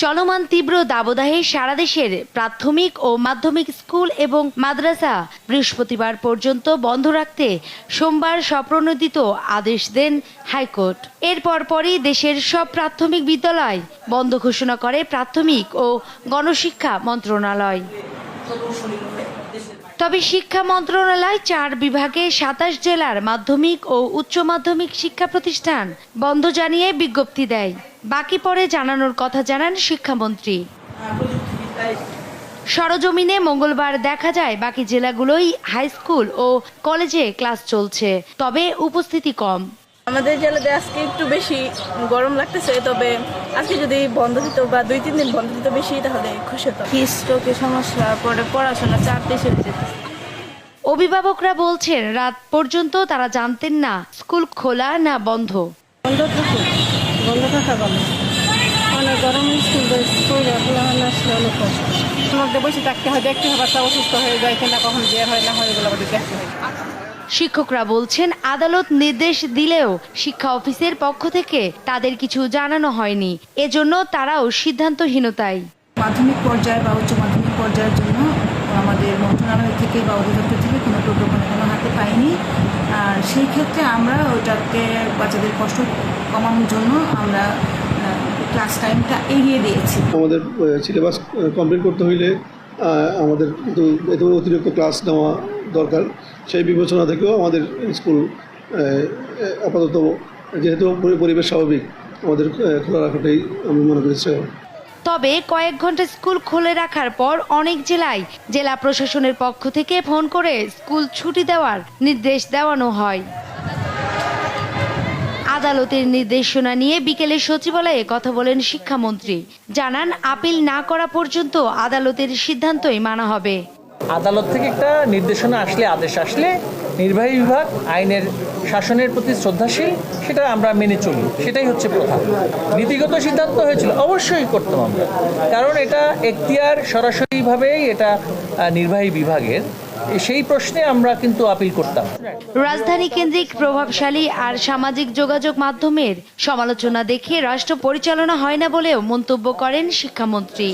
চলমান তীব্র দাবদাহে সারা দেশের প্রাথমিক ও মাধ্যমিক স্কুল এবং মাদ্রাসা বৃহস্পতিবার পর্যন্ত বন্ধ রাখতে সোমবার স্বপ্রণোদিত আদেশ দেন হাইকোর্ট। এর পরপরই দেশের সব প্রাথমিক বিদ্যালয় বন্ধ ঘোষণা করে প্রাথমিক ও গণশিক্ষা মন্ত্রণালয়। তবে শিক্ষা মন্ত্রণালয় চার বিভাগে সাতাশ জেলার মাধ্যমিক ও উচ্চ মাধ্যমিক শিক্ষা প্রতিষ্ঠান বন্ধ জানিয়ে বিজ্ঞপ্তি দেয়। বাকি পরে জানানোর কথা জানান শিক্ষামন্ত্রী। সরজমিনে মঙ্গলবার দেখা যায় বাকি জেলাগুলোই হাই স্কুল ও কলেজে ক্লাস চলছে তবে উপস্থিতি কম। আমাদের জেলাতে আজকে একটু বেশি গরম লাগতেছে তবে আজকে যদি বন্ধ দিত বা দুই তিন দিন বন্ধ দিত বেশি তাহলে খুশি হতো। হিস্ট্রোকের সমস্যা পরে পড়াশোনা চাপ বেশি হয়ে যেত। অভিভাবকরা বলছেন রাত পর্যন্ত তারা জানতেন না স্কুল খোলা না বন্ধ। বন্ধ থাকুক। বন্ধ থাকা ভালো। অনেক গরম স্কুল স্কুল আসলে অনেক কষ্ট। মধ্যে বসে থাকতে হয় দেখতে হবে বাচ্চা অসুস্থ হয়ে যায় কিনা কখন বের হয় না হয় এগুলো আমাদের দেখতে হয়। শিক্ষকরা বলছেন আদালত নির্দেশ দিলেও শিক্ষা অফিসের পক্ষ থেকে তাদের কিছু জানানো হয়নি। এজন্য তারাও সিদ্ধান্তহীনতায়। মাধ্যমিক পর্যায়ে বা উচ্চ মাধ্যমিক পর্যায়ের জন্য আমাদের মন্ত্রণালয় থেকে বা অধিদপ্তর থেকে কোনো প্রোটোকল এখনও হাতে পাইনি। আর সেই ক্ষেত্রে আমরা ওটাকে বাচ্চাদের কষ্ট কমানোর জন্য আমরা ক্লাস টাইমটা এগিয়ে দিয়েছি। আমাদের সিলেবাস কমপ্লিট করতে হইলে আমাদের কিন্তু এত অতিরিক্ত ক্লাস নেওয়া দরকার। সেই বিবেচনা থেকেও আমাদের স্কুল আপাতত যেহেতু পরিবেশ স্বাভাবিক আমাদের খোলা রাখাটাই আমি মনে করি তবে কয়েক ঘণ্টা স্কুল খুলে রাখার পর অনেক জেলায় জেলা প্রশাসনের পক্ষ থেকে ফোন করে স্কুল ছুটি দেওয়ার নির্দেশ দেওয়ানো হয়। আদালতের নির্দেশনা নিয়ে বিকেলে সচিবালয়ে কথা বলেন শিক্ষামন্ত্রী। জানান, আপিল না করা পর্যন্ত আদালতের সিদ্ধান্তই মানা হবে। আদালত থেকে একটা নির্দেশনা আসলে, আদেশ আসলে নির্বাহী বিভাগ আইনের শাসনের প্রতি শ্রদ্ধাশীল, সেটা আমরা মেনে চলি। সেটাই হচ্ছে প্রথা। নীতিগত সিদ্ধান্ত হয়েছিল, অবশ্যই করতাম আমরা। কারণ এটা এখতিয়ার সরাসরিভাবেই এটা নির্বাহী বিভাগের। সেই প্রশ্নে আমরা কিন্তু আপিল করতাম। রাজধানী কেন্দ্রিক প্রভাবশালী আর সামাজিক যোগাযোগ মাধ্যমের সমালোচনা দেখে রাষ্ট্র পরিচালনা হয় না বলেও মন্তব্য করেন শিক্ষামন্ত্রী।